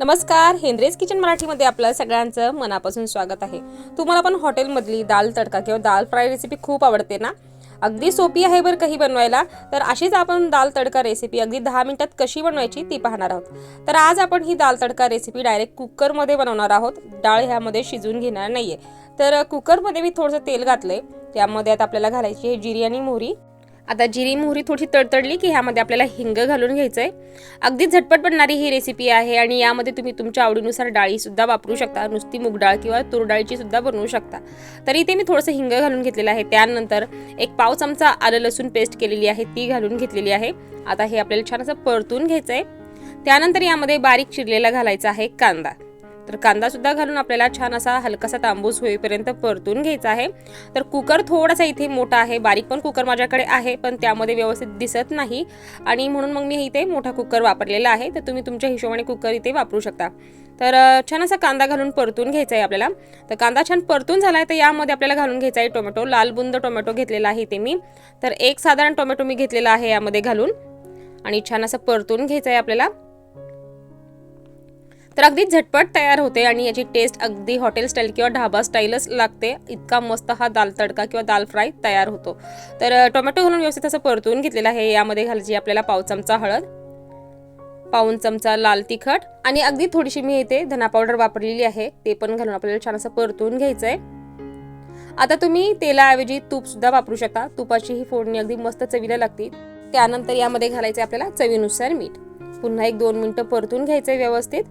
नमस्कार हेनरेज किचन मराठीमध्ये आपलं सगळ्यांचं मनापासून स्वागत आहे. तुम्हाला पण हॉटेलमधली दाल तडका किंवा दाल फ्राय रेसिपी खूप आवडते ना? अगदी सोपी आहे बरं काही बनवायला. तर अशीच आपण दाल तडका रेसिपी अगदी दहा मिनिटात कशी बनवायची ती पाहणार आहोत. तर आज आपण ही दाल तडका रेसिपी डायरेक्ट कुकरमध्ये बनवणार आहोत. डाळ ह्यामध्ये शिजवून घेणार नाहीये. तर कुकरमध्ये मी थोडंसं तेल घातलंय. त्यामध्ये आता आपल्याला घालायची आहे जिरी आणि मोहरी. आता जिरी मोहरी थोडी तडतडली की ह्यामध्ये आपल्याला हिंग घालून घ्यायचं आहे अगदी झटपट पडणारी ही रेसिपी आहे आणि यामध्ये तुम्ही तुमच्या आवडीनुसार डाळीसुद्धा वापरू शकता. नुसती मूग डाळ किंवा तूर डाळीची सुद्धा बनवू शकता. तर इथे मी थोडंसं हिंग घालून घेतलेलं आहे. त्यानंतर एक पाव चमचा आलं लसूण पेस्ट केलेली आहे. ती घालून घेतलेली आहे. आता हे आपल्याला छान असं परतून घ्यायचं आहे त्यानंतर यामध्ये बारीक चिरलेला घालायचा आहे कांदा. तर कांदा सुद्धा घालून आपल्याला छान असा हलकासा तांबूस होईपर्यंत परतून घ्यायचा आहे. तर कुकर थोडासा इथे मोठा आहे बारीक पण कुकर माझ्याकडे आहे पण त्यामध्ये व्यवस्थित दिसत नाही. आणि म्हणून मग मी इथे मोठा कुकर वापरलेला आहे तर तुम्ही तुमच्या हिशोबाने कुकर इथे वापरू शकता. तर छान असा कांदा घालून परतून घ्यायचा आहे आपल्याला. तर कांदा छान परतून झाला आहे तर यामध्ये आपल्याला घालून घ्यायचा आहे टोमॅटो. लाल बुंद टोमॅटो घेतलेला आहे इथे मी. तर एक साधारण टोमॅटो मी घेतलेला आहे यामध्ये घालून. आणि छान असं परतून घ्यायचं आहे आपल्याला. तर अगदी झटपट तयार होते आणि याची टेस्ट अगदी हॉटेल स्टाईल किंवा ढाबा स्टाईलच लागते. इतका मस्त हा दाल तडका किंवा दाल फ्राय तयार होतो. तर टोमॅटो घालून व्यवस्थित असं परतून घेतलेलं आहे. यामध्ये घालायची आपल्याला पाव चमचा हळद पाऊन चमचा लाल तिखट आणि अगदी थोडीशी मी इथे धना पावडर वापरलेली आहे. ते पण घालून आपल्याला छान असं परतून घ्यायचं आहे आता तुम्ही तेलाऐवजी तूप सुद्धा वापरू शकता. तुपाची ही फोडणी अगदी मस्त चवीला लागते. त्यानंतर यामध्ये घालायचं आहे आपल्याला चवीनुसार मीठ. पुन्हा एक दोन मिनिटं परतून घ्यायचंय व्यवस्थित.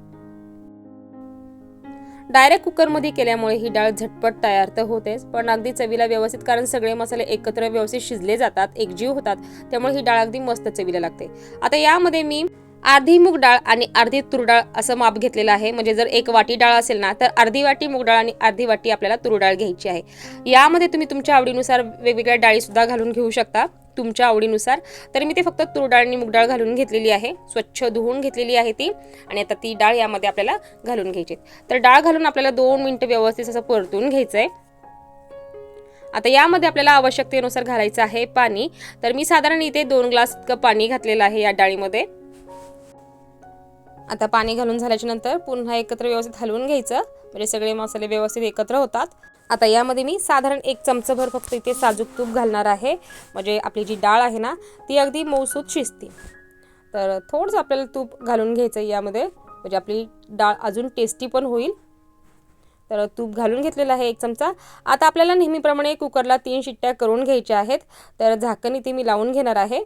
डायरेक्ट कुकरमध्ये केल्यामुळे ही डाळ झटपट तयार तर होतेच पण अगदी चवीला व्यवस्थित कारण सगळे मसाले एकत्र व्यवस्थित शिजले जातात एकजीव होतात त्यामुळे ही डाळ अगदी मस्त चवीला लागते. आता यामध्ये मी अर्धी मूग डाळ आणि अर्धी तूर डाळ असं माप घेतलेलं आहे. म्हणजे जर एक वाटी डाळ असेल ना तर अर्धी वाटी मूग डाळ आणि अर्धी वाटी आपल्याला तूर डाळ घ्यायची आहे. यामध्ये तुम्ही तुमच्या आवडीनुसार वेगवेगळ्या डाळीसुद्धा घालून घेऊ शकता तुमच्या आवडीनुसार. तर मी ते फक्त तूर डाळ आणि मूग डाळ घालून घेतलेली आहे. स्वच्छ धुवून घेतलेली आहे ती आणि आता ती डाळ यामध्ये आपल्याला घालून घ्यायची तर डाळ घालून आपल्याला दोन मिनटं व्यवस्थित असं परतून घ्यायचं आहे आता यामध्ये आपल्याला आवश्यकतेनुसार घालायचं आहे पाणी. तर मी साधारण इथे दोन ग्लास इतकं पाणी घातलेलं आहे या डाळीमध्ये. आता पाणी घालून झाल्याच्यानंतर पुन्हा एकत्र व्यवस्थित हलवून घ्यायचं. म्हणजे सगळे मसाले व्यवस्थित एकत्र होतात. आता यामध्ये मी साधारण एक चमचाभर फक्त इथे साजूक तूप घालणार आहे. म्हणजे आपली जी डाळ आहे ना ती अगदी मऊसूत शिजते. तर थोडंसं आपल्याला तूप घालून घ्यायचं आहे यामध्ये. म्हणजे आपली डाळ अजून टेस्टी पण होईल. तर तूप घालून घेतलेलं आहे एक चमचा. आता आपल्याला नेहमीप्रमाणे कुकरला तीन शिट्ट्या करून घ्यायच्या आहेत. तर झाकण इथे मी लावून घेणार आहे.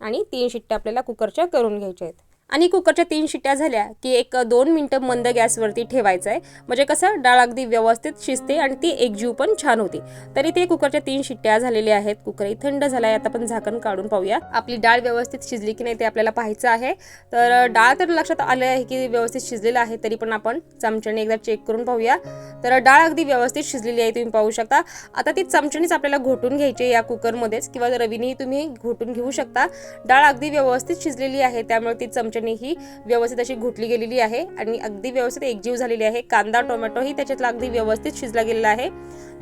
आणि तीन शिट्ट्या आपल्याला कुकरच्या करून घ्यायच्या आहेत. आणि कुकरच्या तीन शिट्ट्या झाल्या की एक दोन मिनटं मंद गॅसवरती ठेवायचं आहे म्हणजे कसं डाळ अगदी व्यवस्थित शिजते आणि ती एकजीव पण छान होती. तरी ते कुकरच्या तीन शिट्ट्या झालेल्या आहेत. कुकरही थंड झाला आहे आता आपण झाकण काढून पाहूया. आपली डाळ व्यवस्थित शिजली की नाही ते आपल्याला पाहायचं आहे. तर डाळ तर लक्षात आलं आहे की व्यवस्थित शिजलेलं आहे तरी पण आपण चमच्याने एकदा चेक करून पाहूया. तर डाळ अगदी व्यवस्थित शिजलेली आहे तुम्ही पाहू शकता. आता ती चमच्यानेच आपल्याला घोटून घ्यायची आहे या कुकरमध्येच किंवा रवीनेही तुम्ही घोटून घेऊ शकता. डाळ अगदी व्यवस्थित शिजलेली आहे त्यामुळे ती चमच्याने ही व्यवस्थित अशी घुटली गेलेली आहे आणि अगदी व्यवस्थित एकजीव झालेली आहे. कांदा टोमॅटो ही त्याच्यातला अगदी व्यवस्थित शिजला गेलेला आहे.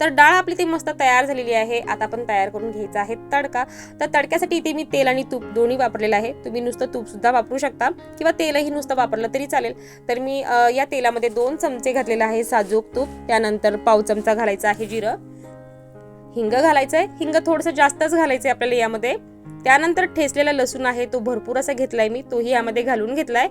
तर डाळ आपली ती मस्त तयार झालेली आहे. आता आपण तयार करून घ्यायचा आहे तडका. तर तडक्यासाठी इथे मी तेल आणि तूप दोन्ही वापरलेलं आहे. तुम्ही नुसतं तूप सुद्धा वापरू शकता किंवा तेलही नुसतं वापरलं तरी चालेल. तर मी या तेलामध्ये दोन चमचे घातलेले आहे साजूक तूप. त्यानंतर पाव चमचा घालायचा आहे जिरं. हिंग घालायचं आहे हिंग थोडंसं जास्तच घालायचं आहे आपल्याला यामध्ये. त्यानंतर ठेचलेला लसूण आहे तो भरपूर असा घेतलाय मी तोही यामध्ये घालून घेतलाय.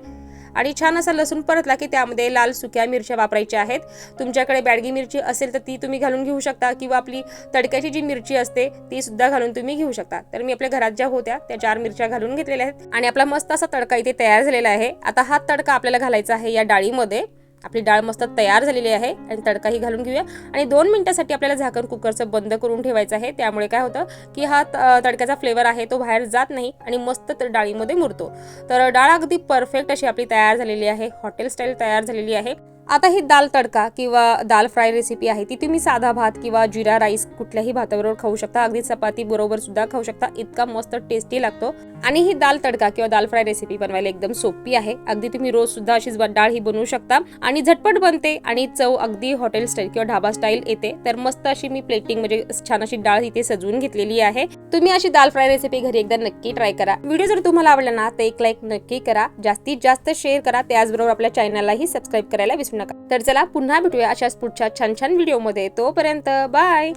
आणि छान असा लसूण परतला की त्यामध्ये लाल सुक्या मिरच्या वापरायच्या आहेत. तुमच्याकडे बॅडगी मिरची असेल तर ती तुम्ही घालून घेऊ शकता किंवा आपली तडक्याची जी मिरची असते ती सुद्धा घालून तुम्ही घेऊ शकता. तर मी आपल्या घरात ज्या होत्या त्या चार मिरच्या घालून घेतलेल्या आहेत. आणि आपला मस्त असा तडका इथे तयार झालेला आहे. आता हा तडका आपल्याला घालायचा आहे या डाळीमध्ये. आपली डाळ मस्त तयार झालेली आहे आणि तडकाही घालून घेऊया. आणि दोन मिनिटासाठी आपल्याला झाकण कुकरचं बंद करून ठेवायचं आहे. त्यामुळे काय होतं की हा त- तडक्याचा फ्लेवर आहे तो बाहेर जात नाही आणि मस्त तर डाळीमध्ये मुरतो. तर डाळ अगदी परफेक्ट अशी आपली तयार झालेली आहे. हॉटेल स्टाईल तयार झालेली आहे. आता ही दाल तडका किंवा दाल फ्राय रेसिपी आहे ती तुम्ही साधा भात किंवा जिरा राईस कुठल्याही भाताबरोबर खाऊ शकता. अगदी चपाती बरोबर सुद्धा खाऊ शकता. इतका मस्त टेस्टी लागतो. आणि ही दाल तडका किंवा दाल फ्राय रेसिपी बनवायला एकदम सोपी आहे. अगदी तुम्ही रोज सुद्धा अशीच डाळ ही बनवू शकता. आणि झटपट बनते आणि चव अगदी हॉटेल स्टाईल किंवा ढाबा स्टाईल येते. तर मस्त अशी मी प्लेटिंग म्हणजे छान अशी डाळ इथे सजवून घेतलेली आहे. तुम्ही अशी दाल फ्राय रेसिपी घरी एकदा नक्की ट्राय करा. व्हिडिओ जर तुम्हाला आवडला ना तर एक लाईक नक्की करा. जास्तीत जास्त शेअर करा. त्याचबरोबर आपल्या चॅनललाही सबस्क्राईब करायला विसरू नका. तर चला पुन्हा भेटूया अशाच पुढच्या छान छान व्हिडिओमध्ये तोपर्यंत बाय